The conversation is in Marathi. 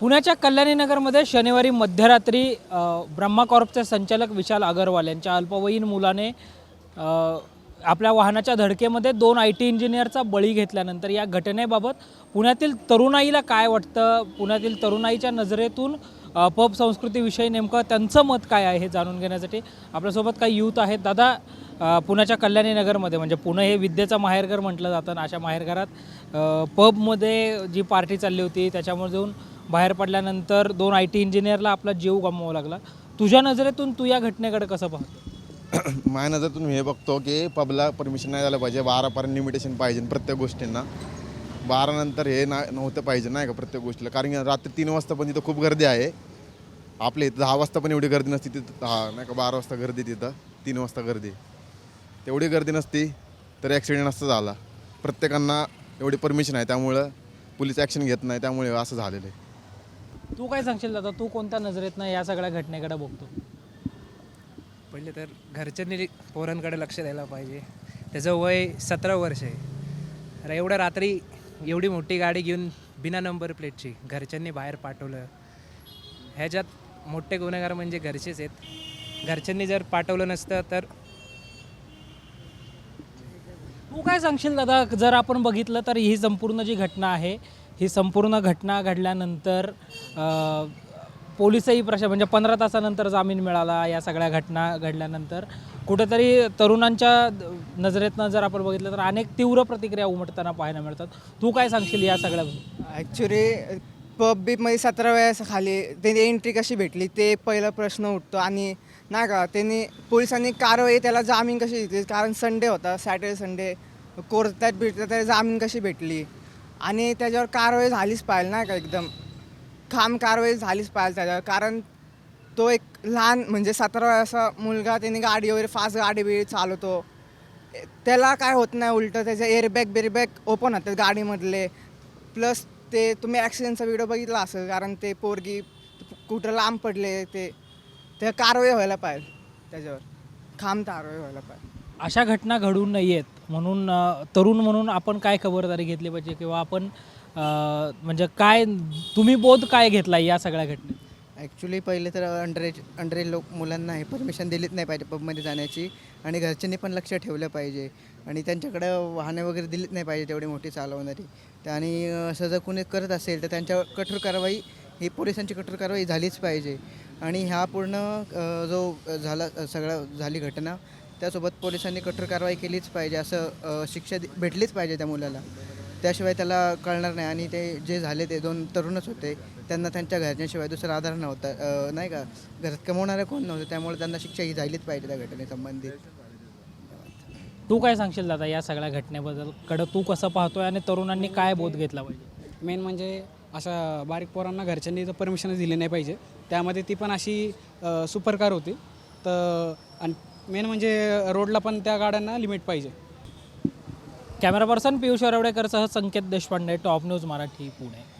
पुण्याच्या कल्याणी नगरमध्ये शनिवारी मध्यरात्री ब्रह्माकॉर्पचे ब्रह्मा कॉर्पचे संचालक विशाल अगरवाल यांच्या अल्पवयीन मुलाने आपल्या वाहनाच्या धडकेमध्ये दोन आय टी इंजिनियरचा बळी घेतल्यानंतर या घटनेबाबत पुण्यातील तरुणाईला काय वाटतं? पुण्यातील तरुणाईच्या नजरेतून पब संस्कृतीविषयी नेमकं त्यांचं मत काय आहे हे जाणून घेण्यासाठी आपल्यासोबत काही यूथ आहेत. दादा पुण्याच्या कल्याणी नगरमध्ये म्हणजे पुणे हे विद्येचं माहेरघर म्हटलं जातं अशा माहेरघरात पबमध्ये जी पार्टी चालली होती त्याच्यामुळे जाऊन बाहेर पडल्यानंतर दोन आय टी इंजिनियरला आपला जीव गमवावा लागला. तुझ्या नजरेतून तू या घटनेकडे कसं पाहतो? माझ्या नजरेतून मी हे बघतो की पबला परमिशन नाही झालं पाहिजे बारापर्यंत लिमिटेशन पाहिजे प्रत्येक गोष्टींना. बारानंतर हे ना नव्हतं पाहिजे नाही का प्रत्येक गोष्टीला. कारण की रात्री तीन वाजता पण तिथं खूप गर्दी आहे. आपल्या इथं दहा वाजता पण एवढी गर्दी नसती तिथं दहा नाही का बारा वाजता गर्दी तिथं तीन वाजता गर्दी. तेवढी गर्दी नसती तर ॲक्सिडेंट नसता झाला. प्रत्येकांना एवढी परमिशन आहे त्यामुळं पोलीस ॲक्शन घेत नाही त्यामुळे असं झालेलं आहे. तू काय सांगशील दादा? तू कोणत्या नजरेतनं या सगळ्या घटनेकडे बघतो? पहिले तर घरच्यांनी पोरांकडे लक्ष द्यायला पाहिजे. त्याचं वय सतरा वर्ष आहे. अरे एवढ्या रात्री एवढी मोठी गाडी घेऊन बिना नंबर प्लेटची घरच्यांनी बाहेर पाठवलं. ह्याच्यात मोठे गुन्हेगार म्हणजे घरचेच आहेत. घरच्यांनी जर पाठवलं नसतं तर तू काय सांगशील दादा? जर आपण बघितलं तर ही संपूर्ण जी घटना आहे ही संपूर्ण घटना घडल्यानंतर पोलिसही प्रशा म्हणजे पंधरा तासानंतर जामीन मिळाला या सगळ्या घटना घडल्यानंतर. कुठेतरी तरुणांच्या नजरेतनं जर आपण बघितलं तर अनेक तीव्र प्रतिक्रिया उमटताना पाहायला मिळतात. तू काय सांगशील या सगळ्या ॲक्च्युली पब बीमध्ये सतरा वेळेस खाली त्यांनी एंट्री कशी भेटली ते पहिला प्रश्न उठतो. आणि नाही का त्यांनी पोलिसांनी कारवाई त्याला जामीन कशी घेतली कारण संडे होता सॅटर्डे संडे कोर्टात भेटतात त्याला जामीन कशी भेटली? आणि त्याच्यावर कारवाई झालीच पाहिजे नाही का एकदम? खाम कारवाई झालीच पाहिजे त्याच्यावर. कारण तो एक लहान म्हणजे सतरा वयाचा मुलगा त्याने गाडी वगैरे फास्ट गाडी बिडी चालवतो. त्याला काय होत नाही उलटं त्याचे एअरबॅग बिरबॅग ओपन होतात गाडीमधले. प्लस ते तुम्ही ॲक्सिडेंटचा व्हिडिओ बघितला असेल कारण ते पोरगी कुठं लांब पडले ते. त्या कारवाई व्हायला पाहिजे त्याच्यावर. खांब कारवाई व्हायला पाहिजे. अशा घटना घडू नयेत. म्हणून तरुण म्हणून आपण काय खबरदारी घेतली पाहिजे किंवा आपण म्हणजे काय तुम्ही बोध काय घेतला या सगळ्या घटनेत? ॲक्च्युली पहिले तर अंडरेज अंडरेज लोक मुलांना हे परमिशन दिलीच नाही पाहिजे पबमध्ये जाण्याची आणि घरच्यांनी पण लक्ष ठेवलं पाहिजे आणि त्यांच्याकडं वाहने वगैरे दिलीच नाही पाहिजे तेवढी मोठी चालवणारी. आणि असं जर कोणी करत असेल तर त्यांच्यावर कठोर कारवाई ही पोलिसांची कठोर कारवाई झालीच पाहिजे. आणि ह्या पूर्ण जो झाला सगळा झाली घटना त्यासोबत पोलिसांनी कठोर कारवाई केलीच पाहिजे असं शिक्षा दि- भेटलीच पाहिजे त्या मुलाला. त्याशिवाय त्याला कळणार नाही आणि ते जे झाले ते दोन तरुणच होते. त्यांना त्यांच्या घरच्यांशिवाय दुसरा आधार नव्हता नाही का? घरात कमवणारे कोण नव्हते त्यामुळे त्यांना शिक्षा ही झालीच पाहिजे त्या घटनेसंबंधित तू काय सांगशील दादा या सगळ्या घटनेबद्दल? कडं तू कसं पाहतोय आणि तरुणांनी काय बोध घेतला पाहिजे? मेन म्हणजे अशा बारीक पोरांना घरच्यांनी तर परमिशनच दिली नाही पाहिजे. त्यामध्ये ती पण अशी अ, सुपर कार होती. तर आणि मेन म्हणजे रोडला पण त्या गाड्यांना लिमिट पाहिजे. Camera person Piyush वरवडेकरसह Sanket Deshpande top news Marathi Pune.